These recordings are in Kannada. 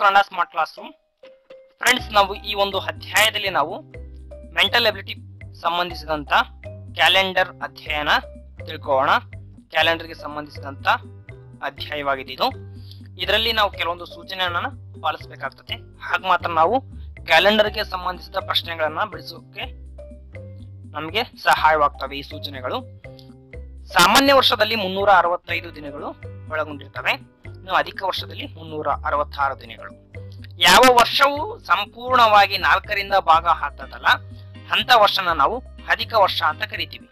Kannada smart class room friends ನಾವು ಈ ಒಂದು ಅಧ್ಯಾಯದಲ್ಲಿ ನಾವು ಮೆಂಟಲ್ ಎಬಿಲಿಟಿ ಸಂಬಂಧಿಸಿದಂತ ಕ್ಯಾಲೆಂಡರ್ ಅಧ್ಯಯನ ತಿಳ್ಕೊಳ್ಳೋಣ. ಕ್ಯಾಲೆಂಡರ್ಗೆ ಸಂಬಂಧಿಸಿದಂತ ಅಧ್ಯಾಯವಾಗಿದೆ ಇದು. ಇದರಲ್ಲಿ ನಾವು ಕೆಲವೊಂದು ಸೂಚನೆಗಳನ್ನ ಪಾಲಿಸಬೇಕಾಗ್ತದೆ. ಹಾಗೆ ಮಾತ್ರ ನಾವು ಕ್ಯಾಲೆಂಡರ್ಗೆ ಸಂಬಂಧಿಸಿದ ಪ್ರಶ್ನೆಗಳನ್ನ ಬಿಡಿಸೋಕೆ ನಮಗೆ ಸಹಾಯವಾಗ್ತವೆ ಈ ಸೂಚನೆಗಳು. ಸಾಮಾನ್ಯ ವರ್ಷದಲ್ಲಿ ಮುನ್ನೂರ ಅರವತ್ತೈದು ದಿನಗಳು ಒಳಗೊಂಡಿರ್ತವೆ. ಇನ್ನು ಅಧಿಕ ವರ್ಷದಲ್ಲಿ ಮುನ್ನೂರ ಅರವತ್ತಾರು ದಿನಗಳು. ಯಾವ ವರ್ಷವು ಸಂಪೂರ್ಣವಾಗಿ ನಾಲ್ಕರಿಂದ ಭಾಗ ಹಾಕ್ತದಲ್ಲ ಅಂತ ವರ್ಷನ ನಾವು ಅಧಿಕ ವರ್ಷ ಅಂತ ಕರಿತೀವಿ.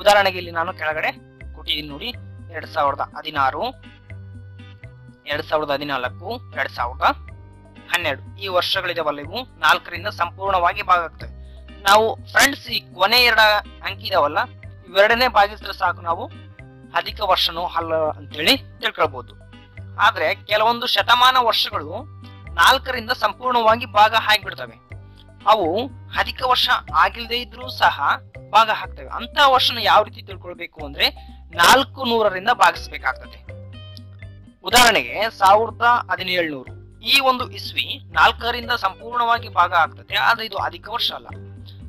ಉದಾಹರಣೆಗೆ ಇಲ್ಲಿ ನಾನು ಕೆಳಗಡೆ ಕೊಟ್ಟಿದ್ದೀನಿ ನೋಡಿ, ಎರಡ್ ಸಾವಿರದ ಹದಿನಾರು, ಎರಡ್ ಸಾವಿರದ ಹದಿನಾಲ್ಕು, ಎರಡ್ ಸಾವಿರದ ಹನ್ನೆರಡು. ಈ ವರ್ಷಗಳಿದಾವಲ್ಲ ಇವು ನಾಲ್ಕರಿಂದ ಸಂಪೂರ್ಣವಾಗಿ ಭಾಗ ಆಗ್ತವೆ. ನಾವು ಫ್ರೆಂಡ್ಸ್ ಈ ಕೊನೆ ಎರಡ ಅಂಕಿ ಇದಾವಲ್ಲ, ಇವೆರಡನೇ ಭಾಗಿಸಿದ್ರೆ ಸಾಕು ನಾವು ಅಧಿಕ ವರ್ಷನೂ ಅಲ್ಲ ಅಂತೇಳಿ ತಿಳ್ಕೊಳ್ಬಹುದು ಆದ್ರೆ ಕೆಲವೊಂದು ಶತಮಾನ ವರ್ಷಗಳು ನಾಲ್ಕರಿಂದ ಸಂಪೂರ್ಣವಾಗಿ ಭಾಗ ಆಗಿಬಿಡ್ತವೆ ಅವು ಅಧಿಕ ವರ್ಷ ಆಗಿಲ್ಲದೆ ಇದ್ರೂ ಸಹ ಭಾಗ ಹಾಕ್ತವೆ. ಅಂತ ವರ್ಷನ ಯಾವ ರೀತಿ ತಿಳ್ಕೊಳ್ಬೇಕು ಅಂದ್ರೆ ನಾಲ್ಕು ನೂರರಿಂದ ಭಾಗಿಸ್ಬೇಕಾಗ್ತದೆ. ಉದಾಹರಣೆಗೆ ಸಾವಿರದ ಹದಿನೇಳುನೂರು. ಈ ಒಂದು ಇಸ್ವಿ ನಾಲ್ಕರಿಂದ ಸಂಪೂರ್ಣವಾಗಿ ಭಾಗ ಆಗ್ತದೆ. ಆದ್ರೆ ಇದು ಅಧಿಕ ವರ್ಷ ಅಲ್ಲ.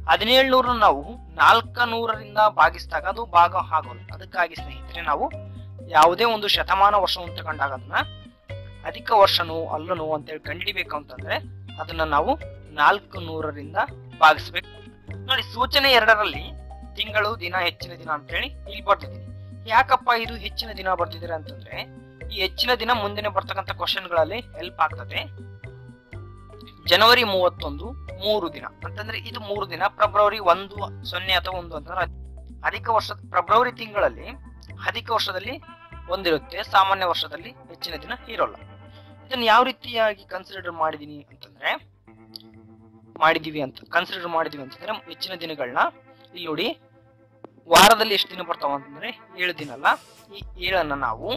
ಹದಿನೇಳ್ನೂರ ನಾವು ನಾಲ್ಕ ನೂರರಿಂದ ಭಾಗಿಸಿದಾಗ ಅದು ಭಾಗ ಆಗೋಲ್ಲ. ಅದಕ್ಕಾಗಿ ಸ್ನೇಹಿತರೆ, ನಾವು ಯಾವುದೇ ಒಂದು ಶತಮಾನ ವರ್ಷವನ್ನು ತಗೊಂಡಾಗ ಅದನ್ನ ಅಧಿಕ ವರ್ಷನೋ ಅಲ್ಲನೋ ಅಂತೇಳಿ ಕಂಡಿಬೇಕು ಅಂತಂದ್ರೆ ಅದನ್ನ ನಾವು ನಾಲ್ಕು ನೂರರಿಂದ ಭಾಗಿಸ್ಬೇಕು. ನೋಡಿ ಸೂಚನೆ ಎರಡರಲ್ಲಿ ತಿಂಗಳು, ದಿನ, ಹೆಚ್ಚಿನ ದಿನ ಅಂತ ಹೇಳಿ ಇಲ್ಲಿ ಬರ್ತಿದ್ದೀನಿ. ಯಾಕಪ್ಪ ಇದು ಹೆಚ್ಚಿನ ದಿನ ಬರ್ತಿದ್ದೀರಾ ಅಂತಂದ್ರೆ ಈ ಹೆಚ್ಚಿನ ದಿನ ಮುಂದಿನ ಬರ್ತಕ್ಕಂಥ ಕ್ವಶನ್ಗಳಲ್ಲಿ ಹೆಲ್ಪ್ ಆಗ್ತದೆ. ಜನವರಿ ಮೂವತ್ತೊಂದು, ಮೂರು ದಿನ. ಅಂತಂದ್ರೆ ಇದು ಮೂರು ದಿನ, ಫೆಬ್ರವರಿ ಒಂದು, ಸೊನ್ನೆ ಅಥವಾ ಒಂದು ಅಂತಂದ್ರೆ ಅಧಿಕ ವರ್ಷ ಫೆಬ್ರವರಿ ತಿಂಗಳಲ್ಲಿ ಅಧಿಕ ವರ್ಷದಲ್ಲಿ ಒಂದಿರುತ್ತೆ ಸಾಮಾನ್ಯ ವರ್ಷದಲ್ಲಿ ಹೆಚ್ಚಿನ ದಿನ ಇರೋಲ್ಲ. ಇದನ್ನು ಯಾವ ರೀತಿಯಾಗಿ ಕನ್ಸಿಡರ್ ಮಾಡಿದೀನಿ ಅಂತಂದ್ರೆ, ಮಾಡಿದೀವಿ ಅಂತ ಕನ್ಸಿಡರ್ ಮಾಡಿದೀವಿ ಅಂತಂದ್ರೆ, ಹೆಚ್ಚಿನ ದಿನಗಳನ್ನ ಇಲ್ಲಿ ನೋಡಿ, ವಾರದಲ್ಲಿ ಎಷ್ಟು ದಿನ ಬರ್ತಾವ ಅಂತಂದ್ರೆ ಏಳು ದಿನ ಅಲ್ಲ. ಈ ಏಳನ್ನ ನಾವು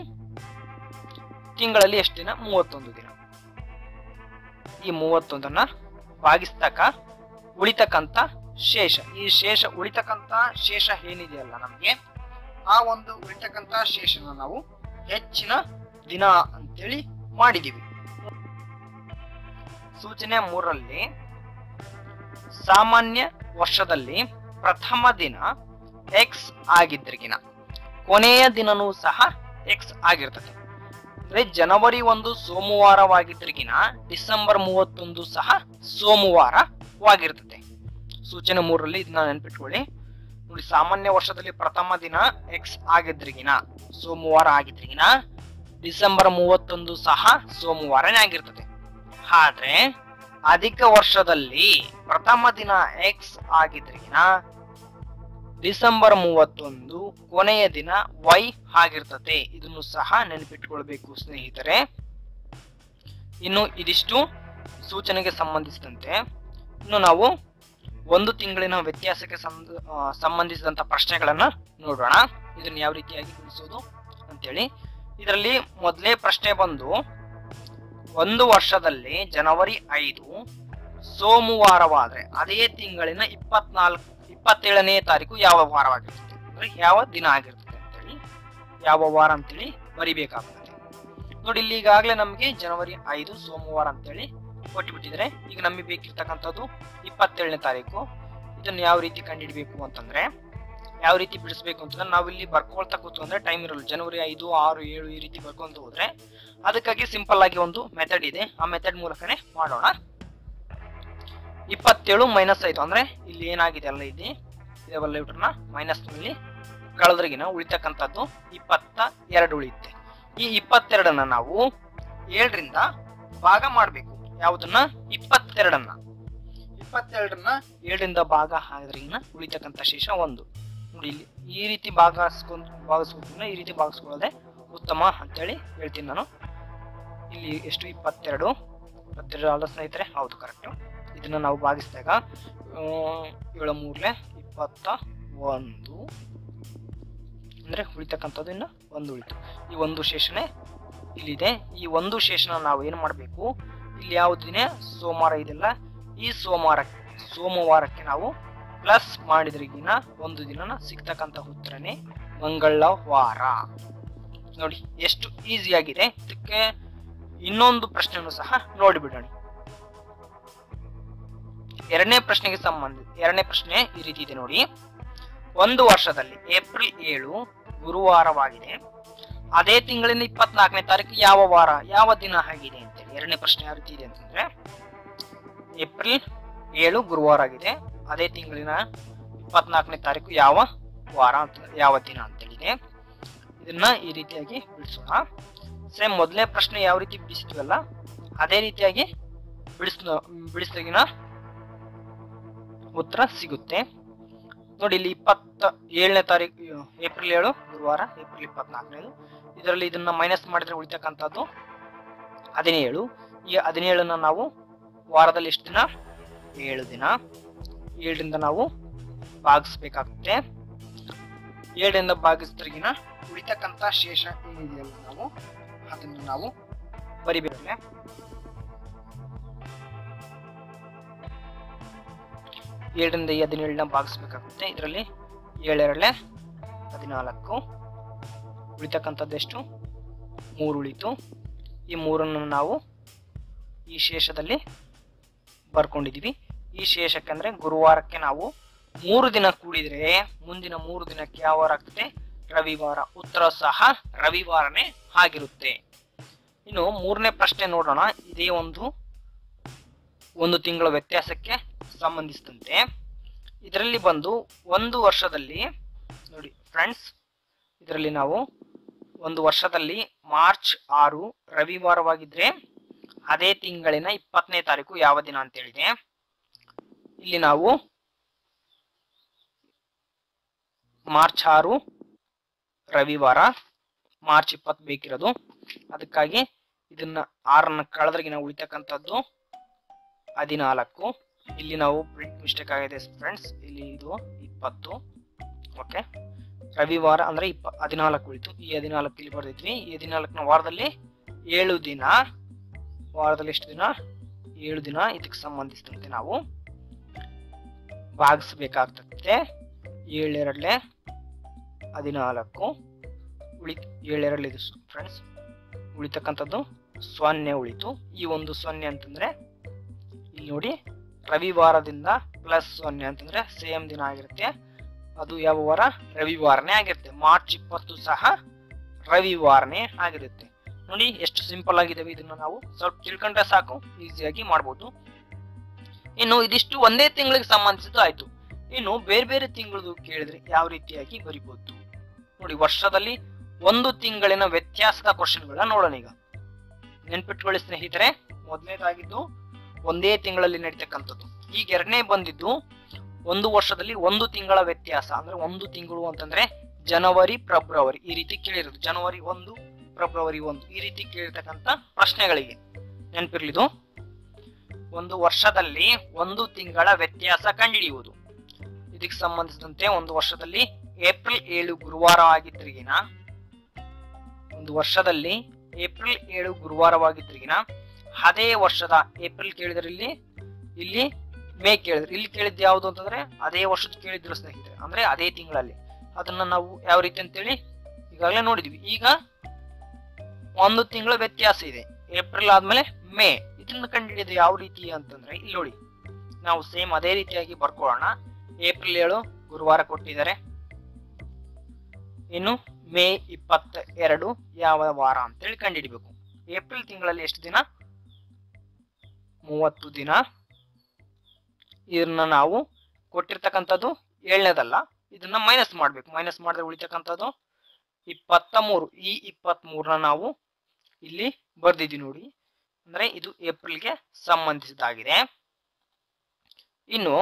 ತಿಂಗಳಲ್ಲಿ ಎಷ್ಟು ದಿನ? ಮೂವತ್ತೊಂದು ದಿನ. ಈ ಮೂವತ್ತೊಂದನ್ನ ಭಾಗಿಸ್ತಕ್ಕ ಉಳಿತಕ್ಕಂತ ಶೇಷ. ಈ ಶೇಷ ಉಳಿತಕ್ಕಂತ ಶೇಷ ಏನಿದೆಯಲ್ಲ ನಮ್ಗೆ? ಆ ಒಂದು ಉಳಿತಕ್ಕಂತ ಸ್ಟೇಷನ್ ನಾವು ಹೆಚ್ಚಿನ ದಿನ ಅಂತೇಳಿ ಮಾಡಿದೀವಿ. ಸೂಚನೆ ಮೂರಲ್ಲಿ ಸಾಮಾನ್ಯ ವರ್ಷದಲ್ಲಿ ಪ್ರಥಮ ದಿನ ಎಕ್ಸ್ ಆಗಿದ್ರಿಗಿನ. ಕೊನೆಯ ದಿನನೂ ಸಹ ಎಕ್ಸ್ ಆಗಿರ್ತದೆ. ಅಂದ್ರೆ ಜನವರಿ ಒಂದು ಸೋಮವಾರವಾಗಿದ್ರಿಗಿನ, ಡಿಸೆಂಬರ್ ಮೂವತ್ತೊಂದು ಸಹ ಸೋಮವಾರವಾಗಿರ್ತದೆ. ಸೂಚನೆ ಮೂರರಲ್ಲಿ ಇದನ್ನ ನೆನ್ಪಿಟ್ಕೊಳ್ಳಿ. ನೋಡಿ, ಸಾಮಾನ್ಯ ವರ್ಷದಲ್ಲಿ ಪ್ರಥಮ ದಿನ ಎಕ್ಸ್ ಆಗಿದ್ರಿಗಿನ, ಸೋಮವಾರ ಆಗಿದ್ರಿಗಿನ, ಡಿಸೆಂಬರ್ ಮೂವತ್ತೊಂದು ಸಹ ಸೋಮವಾರನೇ ಆಗಿರ್ತದೆ. ಆದ್ರೆ, ಅಧಿಕ ವರ್ಷದಲ್ಲಿ ಪ್ರಥಮ ದಿನ ಎಕ್ಸ್ ಆಗಿದ್ರಿಗಿನ, ಡಿಸೆಂಬರ್ ಮೂವತ್ತೊಂದು ಕೊನೆಯ ದಿನ ವೈ ಆಗಿರ್ತದೆ. ಇದನ್ನು ಸಹ ನೆನಪಿಟ್ಕೊಳ್ಬೇಕು ಸ್ನೇಹಿತರೆ. ಇನ್ನು ಇದಿಷ್ಟು ಸೂಚನೆಗೆ ಸಂಬಂಧಿಸಿದಂತೆ. ಇನ್ನು ನಾವು ಒಂದು ತಿಂಗಳಿನ ವ್ಯತ್ಯಾಸಕ್ಕೆ ಸಂಬಂಧಿಸಿದಂತ ಪ್ರಶ್ನೆಗಳನ್ನ ನೋಡೋಣ. ಇದನ್ನ ಯಾವ ರೀತಿಯಾಗಿ ತಿಳಿಸೋದು ಅಂತೇಳಿ. ಇದರಲ್ಲಿ ಮೊದಲೇ ಪ್ರಶ್ನೆ ಬಂದು, ಒಂದು ವರ್ಷದಲ್ಲಿ ಜನವರಿ ಐದು, ಸೋಮವಾರವಾದ್ರೆ ಅದೇ ತಿಂಗಳಿನ ಇಪ್ಪತ್ನಾಲ್ಕು, ಇಪ್ಪತ್ತೇಳನೇ ತಾರೀಕು ಯಾವ ವಾರವಾಗಿರ್ತದೆ? ಅಂದ್ರೆ ಯಾವ ದಿನ ಆಗಿರ್ತದೆ ಅಂತೇಳಿ, ಯಾವ ವಾರ ಅಂತೇಳಿ ಬರಿಬೇಕಾಗ್ತದೆ ನೋಡಿ, ಇಲ್ಲಿ ಈಗಾಗಲೇ ನಮಗೆ ಜನವರಿ ಐದು, ಸೋಮವಾರ ಅಂತೇಳಿ ಕೊಟ್ಟುಬಿಟ್ಟಿದ್ರೆ ಈಗ ನಮಗೆ ಬೇಕಿರ್ತಕ್ಕಂಥದ್ದು ಇಪ್ಪತ್ತೇಳನೇ ತಾರೀಕು. ಇದನ್ನು ಯಾವ ರೀತಿ ಕಂಡುಹಿಡಬೇಕು ಅಂತಂದ್ರೆ, ಯಾವ ರೀತಿ ಬಿಡಿಸ್ಬೇಕು ಅಂತಂದ್ರೆ ನಾವು ಇಲ್ಲಿ ಬರ್ಕೊಳ್ತಾ ಅಂದ್ರೆ ಟೈಮ್ ಇರಲ್ಲ. ಜನವರಿ ಐದು, ಆರು, ಏಳು ಈ ರೀತಿ ಬರ್ಕೊಂತ ಹೋದ್ರೆ ಅದಕ್ಕಾಗಿ ಸಿಂಪಲ್ ಆಗಿ ಒಂದು ಮೆಥಡ್ ಇದೆ. ಆ ಮೆಥಡ್ ಮೂಲಕನೇ ಮಾಡೋಣ. ಇಪ್ಪತ್ತೇಳು ಮೈನಸ್ ಐದು ಅಂದ್ರೆ ಇಲ್ಲಿ ಏನಾಗಿದೆ ಅಲ್ಲ ಇದೆಲ್ಲ ಇಟ್ರನ್ನ ಮೈನಸ್ನಲ್ಲಿ ಕಳೆದ್ರಗಿನ ಉಳಿತಕ್ಕಂಥದ್ದು ಇಪ್ಪತ್ತ ಎರಡು ಉಳಿಯುತ್ತೆ. ಈ ಇಪ್ಪತ್ತೆರಡನ್ನ ನಾವು ಏಳರಿಂದ ಭಾಗ ಮಾಡಬೇಕು. ಯಾವುದನ್ನ? ಇಪ್ಪತ್ತೆರಡನ್ನ. ಇಪ್ಪತ್ತೆರಡನ್ನ ಏಳರಿಂದ ಭಾಗ ಹಾಕಿದ್ರಿಂದ ಉಳಿತಕ್ಕಂಥ ಶೇಷ ಒಂದು. ನೋಡಿ, ಇಲ್ಲಿ ಈ ರೀತಿ ಭಾಗಿಸ್ಕೊಂಡ್ ಭಾಗಿಸ್ಕೊಂಡ್ರೆ ಈ ರೀತಿ ಭಾಗಿಸ್ಕೊಳ್ಳೋದೇ ಉತ್ತಮ ಅಂತೇಳಿ ಹೇಳ್ತೀನಿ ನಾನು. ಇಲ್ಲಿ ಎಷ್ಟು? ಇಪ್ಪತ್ತೆರಡು. ಇಪ್ಪತ್ತೆರಡು ಅಲ್ಲ ಸ್ನೇಹಿತರೆ, ಹೌದು ಕರೆಕ್ಟು ಇದನ್ನ ನಾವು ಭಾಗಿಸಿದಾಗ ಏಳು ಮೂರ್ಲೆ ಇಪ್ಪತ್ತ ಒಂದು. ಅಂದ್ರೆ ಉಳಿತಕ್ಕಂಥದ್ದು ಇನ್ನು ಒಂದು ಉಳಿತು. ಈ ಒಂದು ಶೇಷನೆ ಇಲ್ಲಿದೆ. ಈ ಒಂದು ಶೇಷನ ನಾವು ಏನು ಮಾಡಬೇಕು? ಇಲ್ಲಿ ಯಾವ ದಿನ ಸೋಮವಾರ ಇದೆಲ್ಲ ಈ ಸೋಮವಾರ ಸೋಮವಾರಕ್ಕೆ ನಾವು ಪ್ಲಸ್ ಮಾಡಿದ್ರಿಗಿನ ಒಂದು ದಿನನ ಸಿಗ್ತಕ್ಕಂಥ ಉತ್ತರನೇ ಮಂಗಳವಾರ. ನೋಡಿ, ಎಷ್ಟು ಈಸಿ ಆಗಿದೆ. ಇದಕ್ಕೆ ಇನ್ನೊಂದು ಪ್ರಶ್ನೆಯನ್ನು ಸಹ ನೋಡಿಬಿಡೋಣ. ಎರಡನೇ ಪ್ರಶ್ನೆಗೆ ಸಂಬಂಧ, ಎರಡನೇ ಪ್ರಶ್ನೆ ಈ ರೀತಿ ಇದೆ ನೋಡಿ. ಒಂದು ವರ್ಷದಲ್ಲಿ, ಏಪ್ರಿಲ್ ಏಳು ಗುರುವಾರವಾಗಿದೆ. ಅದೇ ತಿಂಗಳಿನ ಇಪ್ಪತ್ನಾಲ್ಕನೇ ತಾರೀಕು ಯಾವ ವಾರ, ಯಾವ ದಿನ ಆಗಿದೆ ಅಂತೇಳಿ. ಎರಡನೇ ಪ್ರಶ್ನೆ ಯಾವ ರೀತಿ ಇದೆ ಅಂತಂದ್ರೆ, ಏಪ್ರಿಲ್ ಏಳು ಗುರುವಾರ ಆಗಿದೆ. ಅದೇ ತಿಂಗಳಿನ ಇಪ್ಪತ್ನಾಲ್ಕನೇ ತಾರೀಕು ಯಾವ ವಾರ ಅಂತ, ಯಾವ ದಿನ ಅಂತೇಳಿದೆ. ಇದನ್ನ ಈ ರೀತಿಯಾಗಿ ಬಿಡಿಸೋಣ. ಸೇಮ್ ಮೊದಲನೇ ಪ್ರಶ್ನೆ ಯಾವ ರೀತಿ ಬಿಡಿಸಿದ್ವಲ್ಲ, ಅದೇ ರೀತಿಯಾಗಿ ಬಿಡಿಸ್ ಬಿಡಿಸಿದಾಗಿನ ಉತ್ತರ ಸಿಗುತ್ತೆ. ನೋಡಿ, ಇಲ್ಲಿ ಇಪ್ಪತ್ತ ಏಳನೇ ತಾರೀಕು ಏಪ್ರಿಲ್ ಏಳು, ಗುರುವಾರ, ಏಪ್ರಿಲ್ ಇಪ್ಪತ್ನಾಲ್ಕನೇದು ಇದರಲ್ಲಿ ಇದನ್ನ ಮೈನಸ್ ಮಾಡಿದ್ರೆ ಉಳಿತಕ್ಕಂಥದ್ದು ಹದಿನೇಳು. ಈ ಹದಿನೇಳನ್ನ ನಾವು ವಾರದಲ್ಲಿ ಎಷ್ಟು ದಿನ? ಏಳು ದಿನ. ಏಳರಿಂದ ನಾವು ಭಾಗಿಸ್ಬೇಕಾಗುತ್ತೆ. ಏಳರಿಂದ ಭಾಗಿಸಿದ್ರಿಗಿನ ಉಳಿತಕ್ಕಂಥ ಶೇಷ ಏನಿದೆಯಲ್ಲ ನಾವು, ಅದನ್ನು ನಾವು ಬರಿಬೇಕಲ್ಲ. ಏಳರಿಂದ ಹದಿನೇಳನ್ನ ಭಾಗಿಸ್ಬೇಕಾಗುತ್ತೆ. ಇದರಲ್ಲಿ ಏಳೆರಳೆ ಹದಿನಾಲ್ಕು ಉಳಿತಕ್ಕಂಥದ್ದು ಎಷ್ಟು ಮೂರು ಉಳಿತು. ಈ ಮೂರನ್ನು ನಾವು ಈ ಶೇಷದಲ್ಲಿ ಬರ್ಕೊಂಡಿದ್ದೀವಿ. ಈ ಶೇಷಕ್ಕೆ ಅಂದರೆ ಗುರುವಾರಕ್ಕೆ ನಾವು ಮೂರು ದಿನ ಕೂಡಿದರೆ ಮುಂದಿನ ಮೂರು ದಿನಕ್ಕೆ ಯಾವ ವಾರ ಆಗ್ತದೆ? ರವಿವಾರ. ಉತ್ತರ ಸಹ ರವಿವಾರನೇ ಆಗಿರುತ್ತೆ. ಇನ್ನು ಮೂರನೇ ಪ್ರಶ್ನೆ ನೋಡೋಣ. ಇದೇ ಒಂದು ಒಂದು ತಿಂಗಳ ವ್ಯತ್ಯಾಸಕ್ಕೆ ಸಂಬಂಧಿಸಿದಂತೆ ಇದರಲ್ಲಿ ಬಂದು ಒಂದು ವರ್ಷದಲ್ಲಿ, ನೋಡಿ ಫ್ರೆಂಡ್ಸ್ ಇದರಲ್ಲಿ ನಾವು ಒಂದು ವರ್ಷದಲ್ಲಿ ಮಾರ್ಚ್ ಆರು ರವಿವಾರವಾಗಿದ್ರೆ ಅದೇ ತಿಂಗಳಿನ ಇಪ್ಪತ್ತನೇ ತಾರೀಕು ಯಾವ ದಿನ ಅಂತ ಹೇಳಿದೆ. ಇಲ್ಲಿ ನಾವು ಮಾರ್ಚ್ ಆರು ರವಿವಾರ, ಮಾರ್ಚ್ ಇಪ್ಪತ್ತು ಬೇಕಿರೋದು. ಅದಕ್ಕಾಗಿ ಇದನ್ನ ಆರನ್ನ ಕಳೆದ್ರಗಿನ ಉಳಿತಕ್ಕಂಥದ್ದು ಹದಿನಾಲ್ಕು. ಇಲ್ಲಿ ನಾವು ಪ್ರಿಂಟ್ ಮಿಸ್ಟೇಕ್ ಆಗಿದೆ ಫ್ರೆಂಡ್ಸ್ ಇಲ್ಲಿ ಇದು ಇಪ್ಪತ್ತು. ಓಕೆ ರವಿವಾರ ಅಂದ್ರೆ ಇಪ್ಪ, ಹದಿನಾಲ್ಕು ಉಳಿತು. ಈ ಹದಿನಾಲ್ಕು ಇಲ್ಲಿ ಬರ್ದಿದ್ವಿ. ಈ ಹದಿನಾಲ್ಕನ ವಾರದಲ್ಲಿ ಏಳು ದಿನ. ವಾರದಲ್ಲಿ ಎಷ್ಟು ದಿನ? ಏಳು ದಿನ. ಇದಕ್ಕೆ ಸಂಬಂಧಿಸಿದಂತೆ ನಾವು ಭಾಗಿಸಬೇಕಾಗ್ತದೆ. ಏಳೆರಡಲೆ ಹದಿನಾಲ್ಕು. ಉಳಿ, ಏಳೆರಡಲೆ ಇದು ಫ್ರೆಂಡ್ಸ್ ಉಳಿತಕ್ಕಂಥದ್ದು ಸೊನ್ನೆ ಉಳಿತು. ಈ ಒಂದು ಸೊನ್ನೆ ಅಂತಂದ್ರೆ ಇಲ್ಲಿ ನೋಡಿ ರವಿವಾರದಿಂದ ಪ್ಲಸ್ ಸೊನ್ನೆ ಅಂತಂದ್ರೆ ಸೇಮ್ ದಿನ ಆಗಿರುತ್ತೆ. ಅದು ಯಾವ ವಾರ? ರವಿವಾರನೇ ಆಗಿರುತ್ತೆ. ಮಾರ್ಚ್ ಇಪ್ಪತ್ತು ಸಹ ರವಿವಾರನೇ ಆಗಿರುತ್ತೆ. ನೋಡಿ, ಎಷ್ಟು ಸಿಂಪಲ್ ಆಗಿದಾವೆ ಇದನ್ನ ನಾವು. ಸ್ವಲ್ಪ ತಿಳ್ಕೊಂಡ್ರೆ ಸಾಕು ಈಸಿಯಾಗಿ ಮಾಡ್ಬೋದು. ಇನ್ನು ಇದಿಷ್ಟು ಒಂದೇ ತಿಂಗಳಿಗೆ ಸಂಬಂಧಿಸಿದ್ದು ಆಯ್ತು. ಇನ್ನು ಬೇರೆ ಬೇರೆ ತಿಂಗಳದು ಕೇಳಿದ್ರೆ ಯಾವ ರೀತಿಯಾಗಿ ಬರಿಬಹುದು ನೋಡಿ, ವರ್ಷದಲ್ಲಿ ಒಂದು ತಿಂಗಳಿನ ವ್ಯತ್ಯಾಸದ ಕ್ವಶನ್ಗಳನ್ನ ನೋಡೋಣ ಈಗ. ನೆನ್ಪಿಟ್ಕೊಳ್ಳಿ ಸ್ನೇಹಿತರೆ, ಮೊದಲನೇದಾಗಿದ್ದು ಒಂದೇ ತಿಂಗಳಲ್ಲಿ ನಡೀತಕ್ಕಂಥದ್ದು. ಈಗ ಎರಡನೇ ಬಂದಿದ್ದು ಒಂದು ವರ್ಷದಲ್ಲಿ ಒಂದು ತಿಂಗಳ ವ್ಯತ್ಯಾಸ. ಅಂದ್ರೆ ಒಂದು ತಿಂಗಳು ಅಂತಂದ್ರೆ ಜನವರಿ, ಫೆಬ್ರವರಿ. ಈ ರೀತಿ ಕೇಳಿರೋದು. ಜನವರಿ ಒಂದು, ಫೆಬ್ರವರಿ ಒಂದು. ಈ ರೀತಿ ಕೇಳಿರ್ತಕ್ಕಂಥ ಪ್ರಶ್ನೆಗಳಿಗೆ ನೆನಪಿರ್ಲಿದು. ಒಂದು ವರ್ಷದಲ್ಲಿ ಒಂದು ತಿಂಗಳ ವ್ಯತ್ಯಾಸ ಕಂಡುಹಿಡಿಯುವುದು ಇದಕ್ಕೆ ಸಂಬಂಧಿಸಿದಂತೆ ಒಂದು ವರ್ಷದಲ್ಲಿ ಏಪ್ರಿಲ್ ಏಳು ಗುರುವಾರ ಆಗಿದ್ರಿಗಿನ ಒಂದು ವರ್ಷದಲ್ಲಿ ಏಪ್ರಿಲ್ ಏಳು ಗುರುವಾರವಾಗಿದ್ರಿಗಿನ ಅದೇ ವರ್ಷದ ಏಪ್ರಿಲ್ ಕೇಳಿದ್ರೆ ಇಲ್ಲಿ? ಇಲ್ಲಿ ಮೇ ಕೇಳಿದ್ರು. ಇಲ್ಲಿ ಕೇಳಿದ್ದು ಯಾವುದು ಅಂತಂದ್ರೆ ಅದೇ ವರ್ಷದ ಕೇಳಿದ್ರು ಸ್ನೇಹಿತರೆ. ಅಂದ್ರೆ ಅದೇ ತಿಂಗಳಲ್ಲಿ. ಅದನ್ನ ನಾವು ಯಾವ ರೀತಿ ಅಂತೇಳಿ ಈಗಾಗಲೇ ನೋಡಿದ್ವಿ. ಈಗ ಒಂದು ತಿಂಗಳ ವ್ಯತ್ಯಾಸ ಇದೆ. ಏಪ್ರಿಲ್ ಆದ್ಮೇಲೆ ಮೇ. ಇದನ್ನ ಕಂಡುಹಿಡಿಯೋದು ಯಾವ ರೀತಿ ಅಂತಂದ್ರೆ ಇಲ್ಲಿ ನೋಡಿ. ನಾವು ಸೇಮ್ ಅದೇ ರೀತಿಯಾಗಿ ಬರ್ಕೊಳ್ಳೋಣ. ಏಪ್ರಿಲ್ ಏಳು ಗುರುವಾರ ಕೊಟ್ಟಿದ್ದಾರೆ. ಇನ್ನು ಮೇ ಇಪ್ಪತ್ತ ಎರಡು ಯಾವ ವಾರ ಅಂತೇಳಿ ಕಂಡುಹಿಡಿಬೇಕು. ಏಪ್ರಿಲ್ ತಿಂಗಳಲ್ಲಿ ಎಷ್ಟು ದಿನ? ಮೂವತ್ತು ದಿನ ಇದನ್ನ ನಾವು ಕೊಟ್ಟಿರ್ತಕ್ಕಂಥದ್ದು ಏಳನೇದಲ್ಲ, ಇದನ್ನ ಮೈನಸ್ ಮಾಡಬೇಕು. ಮೈನಸ್ ಮಾಡಿದ್ರೆ ಉಳಿತಕ್ಕಂಥದ್ದು ಇಪ್ಪತ್ತ ಮೂರು ಈ ಇಪ್ಪತ್ತ್ ಮೂರನ್ನ ನಾವು ಇಲ್ಲಿ ಬರ್ದಿದ್ದೀವಿ ನೋಡಿ. ಅಂದ್ರೆ ಇದು ಏಪ್ರಿಲ್ಗೆ ಸಂಬಂಧಿಸಿದಾಗಿದೆ ಇನ್ನು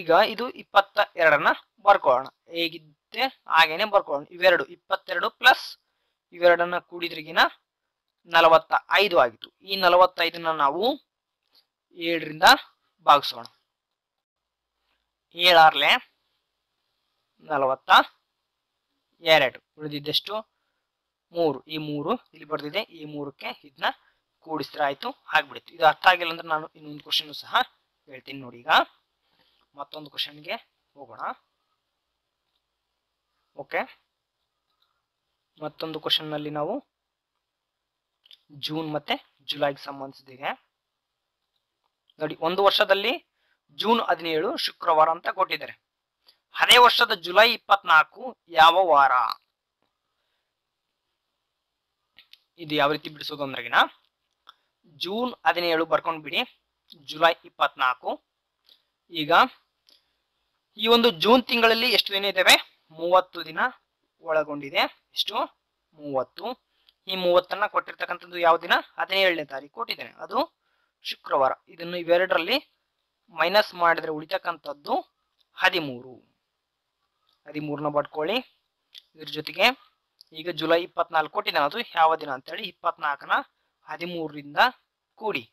ಈಗ ಇದು ಇಪ್ಪತ್ತ ಎರಡನ್ನ ಬರ್ಕೊಳ್ಳೋಣ. ಹೇಗಿದ್ದೆ ಹಾಗೇನೆ ಬರ್ಕೊಳ್ಳೋಣ. ಇವೆರಡು, ಇಪ್ಪತ್ತೆರಡು ಪ್ಲಸ್ ಇವೆರಡನ್ನ ಕೂಡಿದ್ರಿಗಿನ ನಲವತ್ತ ಐದು ಆಗಿತ್ತು. ಈ ನಲವತ್ತೈದನ್ನ ನಾವು ಏಳರಿಂದ ಭಾಗಿಸೋಣ. ಏಳಾರ್ಲೆ ನಲವತ್ತ ಎರಡು. ಉಳಿದಿದ್ದಷ್ಟು? ಮೂರು. ಈ ಮೂರು ಇಲ್ಲಿ ಬರ್ದಿದೆ. ಈ ಮೂರಕ್ಕೆ ಇದನ್ನ ಕೂಡಿಸಿದ್ರೆ ಆಯ್ತು ಆಗ್ಬಿಡುತ್ತೆ ಇದು ಅರ್ಥ ಆಗಿಲ್ಲ ಅಂದ್ರೆ ನಾನು ಇನ್ನೊಂದು ಕ್ವಶನ್ ಸಹ ಹೇಳ್ತೀನಿ ನೋಡಿ ಈಗ. ಮತ್ತೊಂದು ಕ್ವಶನ್ಗೆ ಹೋಗೋಣ. ಓಕೆ ಮತ್ತೊಂದು ಕ್ವಶನ್ನಲ್ಲಿ ನಾವು ಜೂನ್ ಮತ್ತೆ ಜುಲೈಗೆ ಸಂಬಂಧಿಸಿದೆ ನೋಡಿ, ಒಂದು ವರ್ಷದಲ್ಲಿ ಜೂನ್ ಹದಿನೇಳು ಶುಕ್ರವಾರ ಅಂತ ಕೊಟ್ಟಿದ್ದಾರೆ. ಅದೇ ವರ್ಷದ ಜುಲೈ ಇಪ್ಪತ್ನಾಲ್ಕು ಯಾವ ವಾರ? ಇದು ಯಾವ ರೀತಿ ಬಿಡಿಸೋದು ಅಂದ್ರಗಿನ? ಜೂನ್ ಹದಿನೇಳು ಬರ್ಕೊಂಡು ಬಿಡಿ. ಜುಲೈ ಇಪ್ಪತ್ನಾಲ್ಕು. ಈಗ ಈ ಒಂದು ಜೂನ್ ತಿಂಗಳಲ್ಲಿ ಎಷ್ಟು ದಿನ ಇದ್ದಾವೆ ಮೂವತ್ತು ದಿನ ಒಳಗೊಂಡಿದೆ. ಎಷ್ಟು? ಮೂವತ್ತು. ಈ ಮೂವತ್ತನ್ನ ಕೊಟ್ಟಿರ್ತಕ್ಕಂಥದ್ದು ಯಾವ ದಿನ? ಹದಿನೇಳನೇ ತಾರೀಕು ಕೊಟ್ಟಿದ್ದೇನೆ. ಅದು ಶುಕ್ರವಾರ. ಇದನ್ನು ಇವೆರಡರಲ್ಲಿ ಮೈನಸ್ ಮಾಡಿದ್ರೆ ಉಳಿತಕ್ಕಂಥದ್ದು ಹದಿಮೂರು. ಹದಿಮೂರನ್ನ ಪಡ್ಕೊಳ್ಳಿ ಇದ್ರ ಜೊತೆಗೆ ಈಗ ಜುಲೈ ಇಪ್ಪತ್ನಾಲ್ಕು ಕೊಟ್ಟಿದ್ದಾನೆ. ಅದು ಯಾವ ದಿನ ಅಂತೇಳಿ ಇಪ್ಪತ್ನಾಲ್ಕನ ಹದಿಮೂರರಿಂದ ಕೂಡಿ.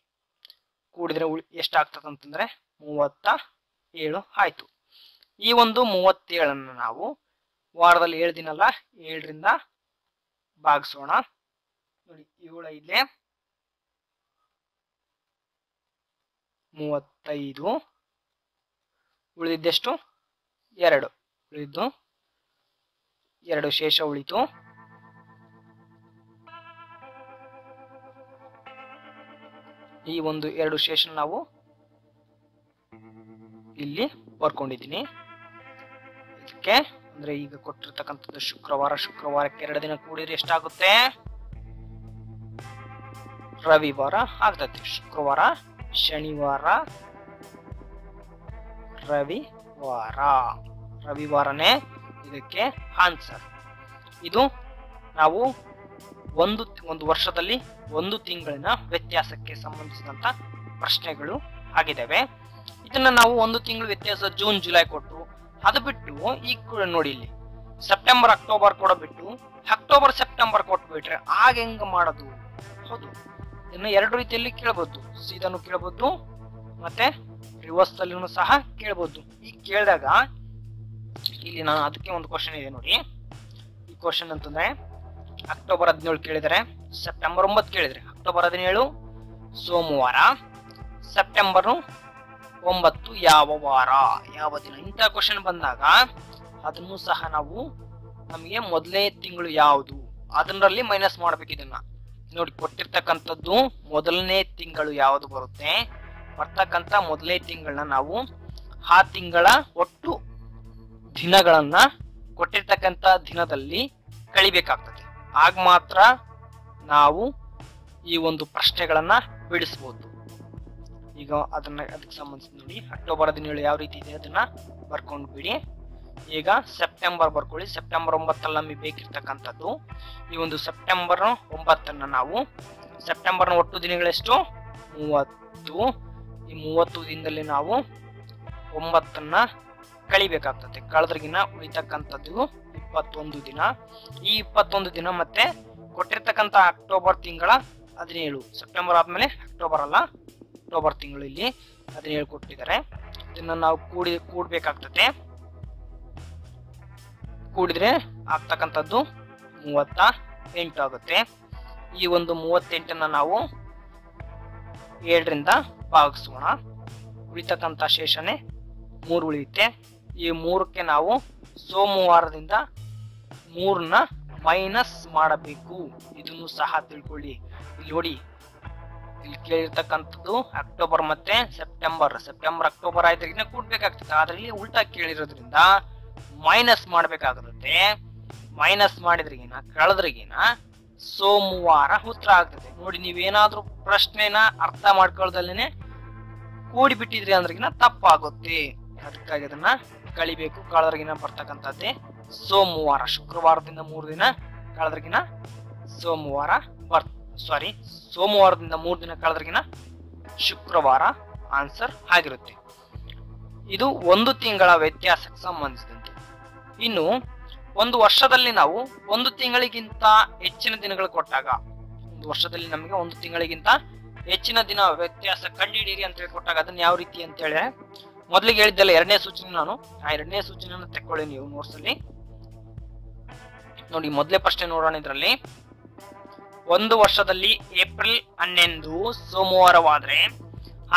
ಕೂಡಿದ್ರೆ ಉಳಿ ಎಷ್ಟಾಗ್ತದೆ ಅಂತಂದ್ರೆ ಮೂವತ್ತ ಏಳು ಆಯ್ತು. ಈ ಒಂದು ಮೂವತ್ತೇಳನ್ನು ನಾವು ವಾರದಲ್ಲಿ ಏಳು ದಿನ ಅಲ್ಲ ಏಳರಿಂದ ಭಾಗಿಸೋಣ. ನೋಡಿ, ಏಳು, ಐದ್ಲೆ? ಮೂವತ್ತೈದು. ಉಳಿದಿದ್ದೆಷ್ಟು? ಎರಡು. ಉಳಿದಿದ್ದು? ಎರಡು ಶೇಷ ಉಳಿತು. ಈ ಒಂದು ಎರಡು ಶೇಷ ನಾವು ಇಲ್ಲಿ ಬರ್ಕೊಂಡಿದ್ದೀನಿ ಇದಕ್ಕೆ, ಅಂದ್ರೆ ಈಗ ಕೊಟ್ಟಿರ್ತಕ್ಕಂಥದ್ದು ಶುಕ್ರವಾರ. ಶುಕ್ರವಾರಕ್ಕೆ ಎರಡು ದಿನ ಕೂಡಿದ್ರೆ ಎಷ್ಟಾಗುತ್ತೆ? ರವಿವಾರ ಆಗ್ತೈತಿ. ಶುಕ್ರವಾರ, ಶನಿವಾರ, ರವಿವಾರ. ರವಿವಾರನೇ ಇದಕ್ಕೆ ಆನ್ಸರ್ ಇದು ನಾವು ಒಂದು ಒಂದು ವರ್ಷದಲ್ಲಿ ಒಂದು ತಿಂಗಳಿನ ವ್ಯತ್ಯಾಸಕ್ಕೆ ಸಂಬಂಧಿಸಿದಂತ ಪ್ರಶ್ನೆಗಳು ಆಗಿದ್ದಾವೆ. ಇದನ್ನ ನಾವು ಒಂದು ತಿಂಗಳು ವ್ಯತ್ಯಾಸ ಜೂನ್, ಜುಲೈ ಕೊಟ್ಟು ಅದು ಬಿಟ್ಟು ಈಗ ನೋಡಿ ಇಲ್ಲಿ. ಸೆಪ್ಟೆಂಬರ್, ಅಕ್ಟೋಬರ್ ಕೂಡ ಬಿಟ್ಟು ಅಕ್ಟೋಬರ್, ಸೆಪ್ಟೆಂಬರ್ ಕೊಟ್ಬಿಟ್ರೆ ಆಗ ಹೆಂಗ ಮಾಡೋದು? ಹೌದು. ಇದನ್ನ ಎರಡು ರೀತಿಯಲ್ಲಿ ಕೇಳಬಹುದು ಸೀದಾನು ಕೇಳಬಹುದು ಮತ್ತೆ ರಿವರ್ಸ್ ಅಲ್ಲಿನೂ ಸಹ ಕೇಳಬಹುದು ಈ ಕೇಳಿದಾಗ, ಇಲ್ಲಿ ನಾನು ಅದಕ್ಕೆ ಒಂದು ಕ್ವಶನ್ ಇದೆ ನೋಡಿ. ಈ ಕ್ವಶನ್ ಅಂತಂದ್ರೆ, ಅಕ್ಟೋಬರ್ ಹದಿನೇಳು ಕೇಳಿದರೆ, ಸೆಪ್ಟೆಂಬರ್ ಒಂಬತ್ತು ಕೇಳಿದ್ರೆ, ಅಕ್ಟೋಬರ್ ಹದಿನೇಳು, ಸೋಮವಾರ, ಸೆಪ್ಟೆಂಬರ್ ಒಂಬತ್ತು, ಯಾವ ವಾರ, ಯಾವ ದಿನ? ಇಂಥ ಕ್ವಶನ್ ಬಂದಾಗ, ಅದನ್ನು ಸಹ ನಾವು ನಮಗೆ ಮೊದಲನೇ ತಿಂಗಳು ಯಾವುದು, ಅದರಲ್ಲಿ ಮೈನಸ್ ಮಾಡ್ಬೇಕು ನೋಡಿ, ಕೊಟ್ಟಿರ್ತಕ್ಕಂಥದ್ದು ಮೊದಲನೇ ತಿಂಗಳು ಯಾವುದು ಬರುತ್ತೆ? ಬರ್ತಕ್ಕಂಥ ಮೊದಲನೇ ತಿಂಗಳನ್ನ ನಾವು ಆ ತಿಂಗಳ ಒಟ್ಟು ದಿನಗಳನ್ನ ಕೊಟ್ಟಿರ್ತಕ್ಕಂಥ ದಿನದಲ್ಲಿ ಕಳಿಬೇಕಾಗ್ತದೆ. ಆಗ ಮಾತ್ರ ನಾವು ಈ ಒಂದು ಪ್ರಶ್ನೆಗಳನ್ನ ಬಿಡಿಸ್ಬೋದು. ಈಗ ಅದನ್ನ, ಅದಕ್ಕೆ ಸಂಬಂಧಿಸಿ ನೋಡಿ, ಅಕ್ಟೋಬರ್ ಹದಿನೇಳು ಯಾವ ರೀತಿ ಇದೆ ಅದನ್ನ ಬರ್ಕೊಂಡು ಬಿಡಿ ಈಗ ಸೆಪ್ಟೆಂಬರ್ ಬರ್ಕೊಳ್ಳಿ. ಸೆಪ್ಟೆಂಬರ್ ಒಂಬತ್ತಲ್ಲಿ ನಮಗೆ ಬೇಕಿರ್ತಕ್ಕಂಥದ್ದು. ಈ ಒಂದು ಸೆಪ್ಟೆಂಬರ್ ಒಂಬತ್ತನ್ನು ನಾವು ಸೆಪ್ಟೆಂಬರ್ನ ಒಟ್ಟು ದಿನಗಳೆಷ್ಟು ಮೂವತ್ತು. ಈ ಮೂವತ್ತು ದಿನದಲ್ಲಿ ನಾವು ಒಂಬತ್ತನ್ನು ಕಳಿಬೇಕಾಗ್ತದೆ. ಕಳೆದ್ರಗಿನ ಉಳಿತಕ್ಕಂಥದ್ದು ಇಪ್ಪತ್ತೊಂದು ದಿನ. ಈ ಇಪ್ಪತ್ತೊಂದು ದಿನ ಮತ್ತೆ ಕೊಟ್ಟಿರ್ತಕ್ಕಂಥ ಅಕ್ಟೋಬರ್ ತಿಂಗಳ ಹದಿನೇಳು. ಸೆಪ್ಟೆಂಬರ್ ಆದಮೇಲೆ ಅಕ್ಟೋಬರ್ ಅಲ್ಲ ಅಕ್ಟೋಬರ್ ತಿಂಗಳು ಇಲ್ಲಿ ಹದಿನೇಳು ಕೊಟ್ಟಿದ್ದಾರೆ. ಇದನ್ನು ನಾವು ಕೂಡಿ, ಕೂಡ್ಬೇಕಾಗ್ತದೆ. ಕೂಡಿದ್ರೆ ಆಗ್ತಕ್ಕಂಥದ್ದು ಮೂವತ್ತ ಎಂಟು ಆಗುತ್ತೆ. ಈ ಒಂದು ಮೂವತ್ತೆಂಟನ್ನ ನಾವು ಏಳರಿಂದ ಭಾಗಿಸೋಣ ಉಳಿತಕ್ಕಂಥ ಶೇಷನೆ ಮೂರು ಉಳಿಯುತ್ತೆ. ಈ ಮೂರಕ್ಕೆ ನಾವು ಸೋಮವಾರದಿಂದ ಮೂರನ್ನ ಮೈನಸ್ ಮಾಡಬೇಕು. ಇದನ್ನು ಸಹ ತಿಳ್ಕೊಳ್ಳಿ. ಇಲ್ಲಿ ನೋಡಿ, ಇಲ್ಲಿ ಕೇಳಿರ್ತಕ್ಕಂಥದ್ದು ಅಕ್ಟೋಬರ್ ಮತ್ತೆ ಸೆಪ್ಟೆಂಬರ್. ಸೆಪ್ಟೆಂಬರ್, ಅಕ್ಟೋಬರ್ ಆಯ್ತು ಕೂಡ್ಬೇಕಾಗ್ತದೆ. ಆದ್ರೆ ಇಲ್ಲಿ ಉಲ್ಟಾ ಕೇಳಿರೋದ್ರಿಂದ ಮೈನಸ್ ಮಾಡ್ಬೇಕಾಗುತ್ತೆ. ಮೈನಸ್ ಮಾಡಿದ್ರಿಗಿನ ಕಳೆದ್ರಿಗಿನ ಸೋಮವಾರ ಉತ್ತರ ಆಗ್ತದೆ. ನೋಡಿ, ನೀವೇನಾದ್ರೂ ಪ್ರಶ್ನೆನ ಅರ್ಥ ಮಾಡ್ಕೊಳ್ದಲ್ಲೇನೆ ಕೂಡಿಬಿಟ್ಟಿದ್ರಿ ಅಂದ್ರಗಿನ ತಪ್ಪಾಗುತ್ತೆ. ಅದಕ್ಕಾಗಿ ಅದನ್ನ ಕಳಿಬೇಕು. ಕಳೆದ್ರಗಿನ ಬರ್ತಕ್ಕಂಥದ್ದೇ? ಸೋಮವಾರ, ಶುಕ್ರವಾರದಿಂದ ಮೂರು ದಿನ ಕಳೆದ್ರಗಿನ ಸೋಮವಾರ ಬರ್ ಸಾರಿ ಸೋಮವಾರದಿಂದ ಮೂರು ದಿನ ಕಳೆದ್ರಗಿನ ಶುಕ್ರವಾರ ಆನ್ಸರ್ ಆಗಿರುತ್ತೆ. ಇದು ಒಂದು ತಿಂಗಳ ವ್ಯತ್ಯಾಸಕ್ಕೆ ಸಂಬಂಧಿಸಿದಂತೆ. ಇನ್ನು ಒಂದು ವರ್ಷದಲ್ಲಿ ನಾವು ಒಂದು ತಿಂಗಳಿಗಿಂತ ಹೆಚ್ಚಿನ ದಿನಗಳು ಕೊಟ್ಟಾಗ, ಒಂದು ವರ್ಷದಲ್ಲಿ ನಮಗೆ ಒಂದು ತಿಂಗಳಿಗಿಂತ ಹೆಚ್ಚಿನ ದಿನ ವ್ಯತ್ಯಾಸ ಕಂಡುಹಿಡಿಯಿರಿ ಅಂತ ಹೇಳಿ ಕೊಟ್ಟಾಗ ಅದನ್ನ ಯಾವ ರೀತಿ ಅಂತ ಹೇಳಿ ಮೊದಲಿಗೆ ಹೇಳಿದ್ದೆಲ್ಲ ಎರಡನೇ ಸೂಚನೆ ನಾನು. ಆ ಎರಡನೇ ಸೂಚನೆಯನ್ನು ತಕ್ಕೊಳ್ಳಿ ನೀವು ನೋಟ್ಸ್ ಅಲ್ಲಿ. ನೋಡಿ, ಮೊದಲೇ ಪ್ರಶ್ನೆ ನೋಡೋಣ ಇದರಲ್ಲಿ. ಒಂದು ವರ್ಷದಲ್ಲಿ ಏಪ್ರಿಲ್ ಹನ್ನೊಂದು ಸೋಮವಾರವಾದ್ರೆ,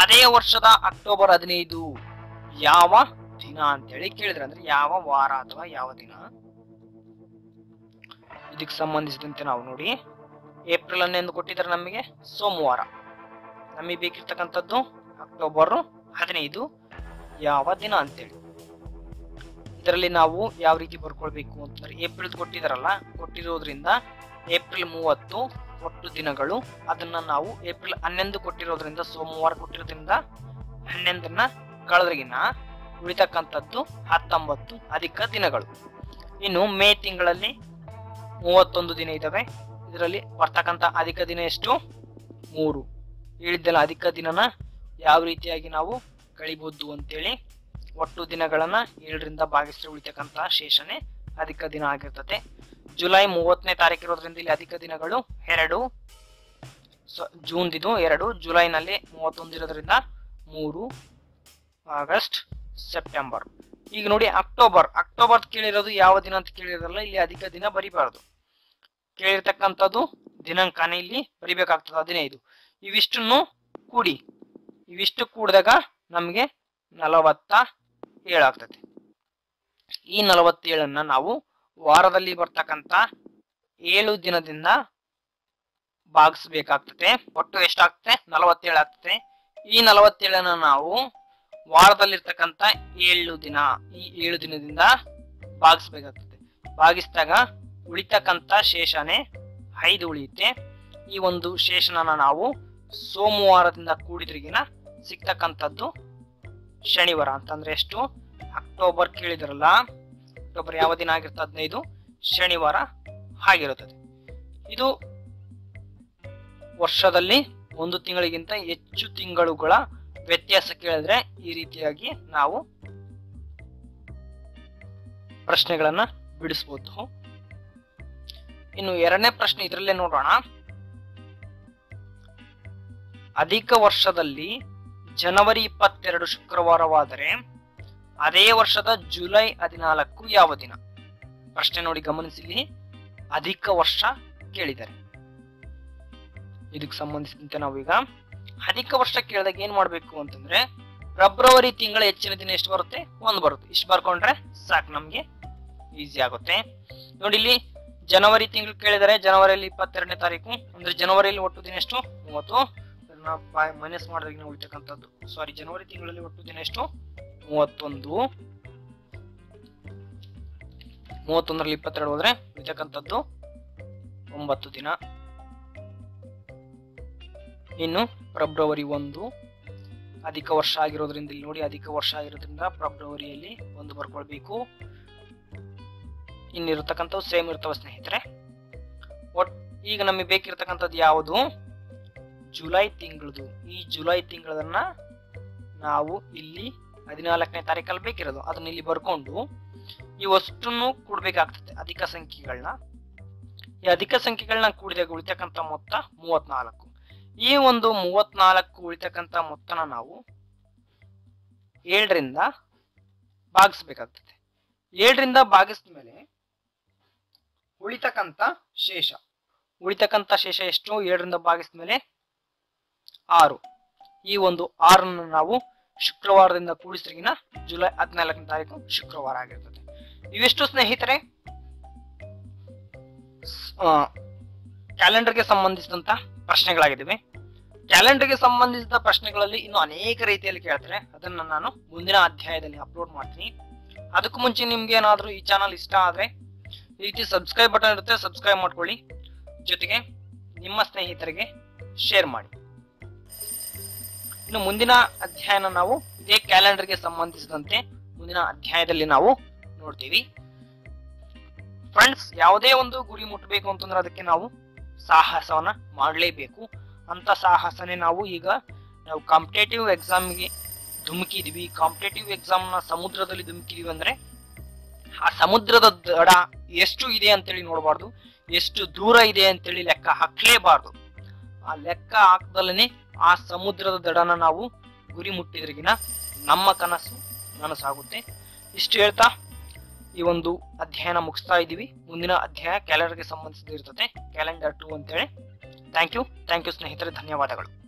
ಅದೇ ವರ್ಷದ ಅಕ್ಟೋಬರ್ ಹದಿನೈದು ಯಾವ ದಿನ ಅಂತೇಳಿ ಕೇಳಿದ್ರೆ. ಅಂದ್ರೆ ಯಾವ ವಾರ ಅಥವಾ ಯಾವ ದಿನ? ಇದಕ್ಕೆ ಸಂಬಂಧಿಸಿದಂತೆ ನಾವು ನೋಡಿ. ಏಪ್ರಿಲ್ ಹನ್ನೊಂದು ಕೊಟ್ಟಿದ್ದಾರೆ ನಮಗೆ. ಸೋಮವಾರ. ನಮಗೆ ಬೇಕಿರ್ತಕ್ಕಂಥದ್ದು ಅಕ್ಟೋಬರ್ ಹದಿನೈದು. ಯಾವ ದಿನ ಅಂತೇಳಿ. ಇದರಲ್ಲಿ ನಾವು ಯಾವ ರೀತಿ ಬರ್ಕೊಳ್ಬೇಕು ಅಂತಂದ್ರೆ ಏಪ್ರಿಲ್ ಕೊಟ್ಟಿದಾರಲ್ಲ ಕೊಟ್ಟಿರೋದ್ರಿಂದ ಏಪ್ರಿಲ್ ಮೂವತ್ತು ಒಟ್ಟು ದಿನಗಳು. ಅದನ್ನ ನಾವು ಏಪ್ರಿಲ್ ಹನ್ನೊಂದು ಕೊಟ್ಟಿರೋದ್ರಿಂದ, ಸೋಮವಾರ ಕೊಟ್ಟಿರೋದ್ರಿಂದ ಹನ್ನೊಂದನ್ನ ಕಳೆದ್ರಿಗಿನ ಉಳಿತಕ್ಕಂಥದ್ದು ಹತ್ತೊಂಬತ್ತು ಅಧಿಕ ದಿನಗಳು. ಇನ್ನು ಮೇ ತಿಂಗಳಲ್ಲಿ ಮೂವತ್ತೊಂದು ದಿನ ಇದ್ದಾವೆ ಇದರಲ್ಲಿ ಬರ್ತಕ್ಕಂಥ ಅಧಿಕ ದಿನ ಎಷ್ಟು? ಮೂರು. ಹೇಳಿದ್ದಲ್ಲ ಅಧಿಕ ದಿನನ ಯಾವ ರೀತಿಯಾಗಿ ನಾವು ಕಳಿಬಹುದು ಅಂತೇಳಿ ಒಟ್ಟು ದಿನಗಳನ್ನ ಏಳರಿಂದ ಭಾಗಿಸಿ ಉಳಿತಕ್ಕಂಥ ಶೇಷನೆ ಅಧಿಕ ದಿನ ಆಗಿರ್ತದೆ. ಜುಲೈ ಮೂವತ್ತನೇ ತಾರೀಕು ಇರೋದ್ರಿಂದ ಇಲ್ಲಿ ಅಧಿಕ ದಿನಗಳು ಎರಡು. ಜೂನ್ ಇದು ಎರಡು, ಜುಲೈನಲ್ಲಿ ಮೂವತ್ತೊಂದು ಇರೋದ್ರಿಂದ ಮೂರು. ಆಗಸ್ಟ್ ಸೆಪ್ಟೆಂಬರ್ ಈಗ ನೋಡಿ ಅಕ್ಟೋಬರ್ ಅಕ್ಟೋಬರ್ ಕೇಳಿರೋದು ಯಾವ ದಿನ ಅಂತ ಕೇಳಿರಲ್ಲ, ಇಲ್ಲಿ ಅಧಿಕ ದಿನ ಬರಿಬಾರದು. ಕೇಳಿರ್ತಕ್ಕಂಥದ್ದು ದಿನಾಂಕನೇ ಇಲ್ಲಿ ಬರಿಬೇಕಾಗ್ತದೆ, ಹದಿನೈದು. ಇವಿಷ್ಟನ್ನು ಕೂಡಿ. ಇವಿಷ್ಟು ಕೂಡಿದಾಗ ನಮಗೆ ನಲವತ್ತ ಏಳಾಗ್ತದೆ. ಈ ನಲವತ್ತೇಳನ್ನ ನಾವು ವಾರದಲ್ಲಿ ಬರ್ತಕ್ಕಂಥ ಏಳು ದಿನದಿಂದ ಭಾಗಿಸ್ಬೇಕಾಗ್ತದೆ. ಒಟ್ಟು ಎಷ್ಟಾಗ್ತದೆ? ನಲವತ್ತೇಳು ಆಗ್ತದೆ ಈ ನಲವತ್ತೇಳನ್ನ ನಾವು ವಾರದಲ್ಲಿರ್ತಕ್ಕಂಥ ಏಳು ದಿನ, ಈ ಏಳು ದಿನದಿಂದ ಭಾಗಿಸ್ಬೇಕಾಗ್ತದೆ. ಭಾಗಿಸಿದಾಗ ಉಳಿತಕ್ಕಂಥ ಶೇಷನೇ ಐದು ಉಳಿಯುತ್ತೆ. ಈ ಒಂದು ಶೇಷನ ನಾವು ಸೋಮವಾರದಿಂದ ಕೂಡಿದ್ರಿಗಿನ ಸಿಗ್ತಕ್ಕಂಥದ್ದು ಶನಿವಾರ ಅಂತಂದ್ರೆ ಎಷ್ಟು? ಅಕ್ಟೋಬರ್ ಕೇಳಿದ್ರಲ್ಲ, ಅಕ್ಟೋಬರ್ ಯಾವ ದಿನ ಆಗಿರ್ತದೆ ಹದಿನೈದು. ಶನಿವಾರ ಆಗಿರುತ್ತದೆ. ಇದು ವರ್ಷದಲ್ಲಿ ಒಂದು ತಿಂಗಳಿಗಿಂತ ಹೆಚ್ಚು ತಿಂಗಳುಗಳ ವ್ಯತ್ಯಾಸ ಕೇಳಿದ್ರೆ ಈ ರೀತಿಯಾಗಿ ನಾವು ಪ್ರಶ್ನೆಗಳನ್ನ ಬಿಡಿಸ್ಬೋದು. ಇನ್ನು ಎರಡನೇ ಪ್ರಶ್ನೆ ಇದರಲ್ಲೇ ನೋಡೋಣ. ಅಧಿಕ ವರ್ಷದಲ್ಲಿ ಜನವರಿ ಇಪ್ಪತ್ತೆರಡು ಶುಕ್ರವಾರವಾದರೆ ಅದೇ ವರ್ಷದ ಜುಲೈ ಹದಿನಾಲ್ಕು ಯಾವ ದಿನ? ಪ್ರಶ್ನೆ ನೋಡಿ ಗಮನಿಸಿ ಇಲ್ಲಿ ಅಧಿಕ ವರ್ಷ ಕೇಳಿದ್ದಾರೆ ಇದಕ್ಕೆ ಸಂಬಂಧಿಸಿದಂತೆ ನಾವೀಗ ಅಧಿಕ ವರ್ಷ ಕೇಳಿದಾಗ ಏನ್ ಮಾಡ್ಬೇಕು ಅಂತಂದ್ರೆ ಫೆಬ್ರವರಿ ತಿಂಗಳ ಹೆಚ್ಚಿನ ದಿನ ಎಷ್ಟು ಬರುತ್ತೆ? ಒಂದು ಬರುತ್ತೆ. ಇಷ್ಟು ಬರ್ಕೊಂಡ್ರೆ ಸಾಕು, ನಮ್ಗೆ ಈಸಿ ಆಗುತ್ತೆ. ನೋಡಿ ಇಲ್ಲಿ ಜನವರಿ ತಿಂಗಳು ಕೇಳಿದರೆ ಜನವರಿಯಲ್ಲಿ ಇಪ್ಪತ್ತೆರಡನೇ ತಾರೀಕು, ಅಂದ್ರೆ ಜನವರಿಯಲ್ಲಿ ಒಟ್ಟು ದಿನ ಎಷ್ಟು? ಮೂವತ್ತು. ಮೈನಸ್ ಮಾಡಿದಾಗ ಉಳಿತಕ್ಕಂಥದ್ದು. ಸಾರಿ ಜನವರಿ ತಿಂಗಳಲ್ಲಿ ಒಟ್ಟು ದಿನ ಎಷ್ಟು? ಮೂವತ್ತೊಂದು. ಮೂವತ್ತೊಂದರಲ್ಲಿ ಇಪ್ಪತ್ತೆರಡು ಹೋದ್ರೆ ಉಳಿತಕ್ಕಂಥದ್ದು ಒಂಬತ್ತು ದಿನ. ಇನ್ನು ಫೆಬ್ರವರಿ ಒಂದು. ಅಧಿಕ ವರ್ಷ ಆಗಿರೋದ್ರಿಂದ ಇಲ್ಲಿ ನೋಡಿ, ಅಧಿಕ ವರ್ಷ ಆಗಿರೋದ್ರಿಂದ ಫೆಬ್ರವರಿಯಲ್ಲಿ ಒಂದು ಬರ್ಕೊಳ್ಬೇಕು. ಇನ್ನಿರತಕ್ಕಂಥವು ಸೇಮ್ ಇರ್ತವೆ ಸ್ನೇಹಿತರೆ. ಒಟ್, ಈಗ ನಮಗೆ ಬೇಕಿರ್ತಕ್ಕಂಥದ್ದು ಯಾವುದು? ಜುಲೈ ತಿಂಗಳದು. ಈ ಜುಲೈ ತಿಂಗಳನ್ನ ನಾವು ಇಲ್ಲಿ ಹದಿನಾಲ್ಕನೇ ತಾರೀಕಲ್ಲಿ ಬೇಕಿರೋದು. ಅದನ್ನ ಇಲ್ಲಿ ಬರ್ಕೊಂಡು ಈ ವಸ್ತುನು ಕೂಡ್ಬೇಕಾಗ್ತದೆ, ಅಧಿಕ ಸಂಖ್ಯೆಗಳನ್ನ ಈ ಅಧಿಕ ಸಂಖ್ಯೆಗಳನ್ನ ಕೂಡಿದಾಗ ಉಳಿತಕ್ಕಂಥ ಮೊತ್ತ ಮೂವತ್ನಾಲ್ಕು. ಈ ಒಂದು ಮೂವತ್ನಾಲ್ಕು ಉಳಿತಕ್ಕಂಥ ಮೊತ್ತನ ನಾವು ಏಳರಿಂದ ಭಾಗಿಸ್ಬೇಕಾಗ್ತದೆ. ಏಳರಿಂದ ಭಾಗಿಸಿದ ಮೇಲೆ ಉಳಿತಕ್ಕಂಥ ಶೇಷ. ಉಳಿತಕ್ಕಂಥ ಶೇಷ ಎಷ್ಟು? ಏಳರಿಂದ ಭಾಗಿಸಿದ ಮೇಲೆ ಆರು. ಈ ಒಂದು ಆರನ್ನು ನಾವು ಶುಕ್ರವಾರದಿಂದ ಕೂಡಿಸ್ರಿಗಿನ ಜುಲೈ ಹದಿನಾಲ್ಕನೇ ತಾರೀಕು ಶುಕ್ರವಾರ ಆಗಿರ್ತದೆ. ಇವೆಷ್ಟು ಸ್ನೇಹಿತರೆ? ಕ್ಯಾಲೆಂಡರ್ಗೆ ಸಂಬಂಧಿಸಿದಂತ ಪ್ರಶ್ನೆಗಳಾಗಿದ್ದಾವೆ. ಕ್ಯಾಲೆಂಡರ್ಗೆ ಸಂಬಂಧಿಸಿದ ಪ್ರಶ್ನೆಗಳಲ್ಲಿ ಇನ್ನು ಅನೇಕ ರೀತಿಯಲ್ಲಿ ಕೇಳ್ತಾರೆ. ಅದನ್ನು ನಾನು ಮುಂದಿನ ಅಧ್ಯಾಯದಲ್ಲಿ ಅಪ್ಲೋಡ್ ಮಾಡ್ತೀನಿ. ಅದಕ್ಕೂ ಮುಂಚೆ ನಿಮ್ಗೆ ಏನಾದರೂ ಈ ಚಾನಲ್ ಇಷ್ಟ ಆದರೆ ಈ ರೀತಿ ಸಬ್ಸ್ಕ್ರೈಬ್ ಬಟನ್ ಇರುತ್ತೆ ಸಬ್ಸ್ಕ್ರೈಬ್ ಮಾಡ್ಕೊಳ್ಳಿ. ಜೊತೆಗೆ ನಿಮ್ಮ ಸ್ನೇಹಿತರಿಗೆ ಶೇರ್ ಮಾಡಿ. ಇನ್ನು ಮುಂದಿನ ಅಧ್ಯಾಯನ ನಾವು ಇದೇ ಕ್ಯಾಲೆಂಡರ್ಗೆ ಸಂಬಂಧಿಸಿದಂತೆ ಮುಂದಿನ ಅಧ್ಯಾಯದಲ್ಲಿ ನಾವು ನೋಡ್ತೀವಿ. ಫ್ರೆಂಡ್ಸ್ ಯಾವುದೇ ಒಂದು ಗುರಿ ಮುಟ್ಟಬೇಕು ಅಂತಂದ್ರೆ ಅದಕ್ಕೆ ನಾವು ಸಾಹಸವನ್ನ ಮಾಡಲೇಬೇಕು. ಅಂತ ಸಾಹಸನೇ ನಾವು ಈಗ, ನಾವು ಕಾಂಪಿಟೇಟಿವ್ ಎಕ್ಸಾಮ್ಗೆ ಧುಮುಕಿದ್ವಿ. ಕಾಂಪಿಟೇಟಿವ್ ಎಕ್ಸಾಮ್ನ ಸಮುದ್ರದಲ್ಲಿ ಧುಮುಕಿದ್ವಿ ಅಂದ್ರೆ, ಆ ಸಮುದ್ರದ ದಡ ಎಷ್ಟು ಇದೆ ಅಂತೇಳಿ ನೋಡಬಾರ್ದು. ಎಷ್ಟು ದೂರ ಇದೆ ಅಂತೇಳಿ ಲೆಕ್ಕ ಹಾಕ್ಲೇಬಾರ್ದು. ಆ ಲೆಕ್ಕ ಹಾಕ್ದಲ್ಲೇ ಆ ಸಮುದ್ರದ ದಡನ ನಾವು ಗುರಿ ಮುಟ್ಟಿದ್ರಿಗಿನ ನಮ್ಮ ಕನಸು ನನಸಾಗುತ್ತೆ. ಇಷ್ಟು ಹೇಳ್ತಾ ಈ ಒಂದು ಅಧ್ಯಯನ ಮುಗಿಸ್ತಾ ಇದ್ದೀವಿ. ಮುಂದಿನ ಅಧ್ಯಾಯ ಕ್ಯಾಲೆಂಡರ್ಗೆ ಸಂಬಂಧಿಸಿದ ಇರ್ತದೆ. ಕ್ಯಾಲೆಂಡರ್ ಟು ಅಂತೇಳಿ. Thank you. ಥ್ಯಾಂಕ್ ಯು ಸ್ನೇಹಿತರೆ. ಧನ್ಯವಾದಗಳು.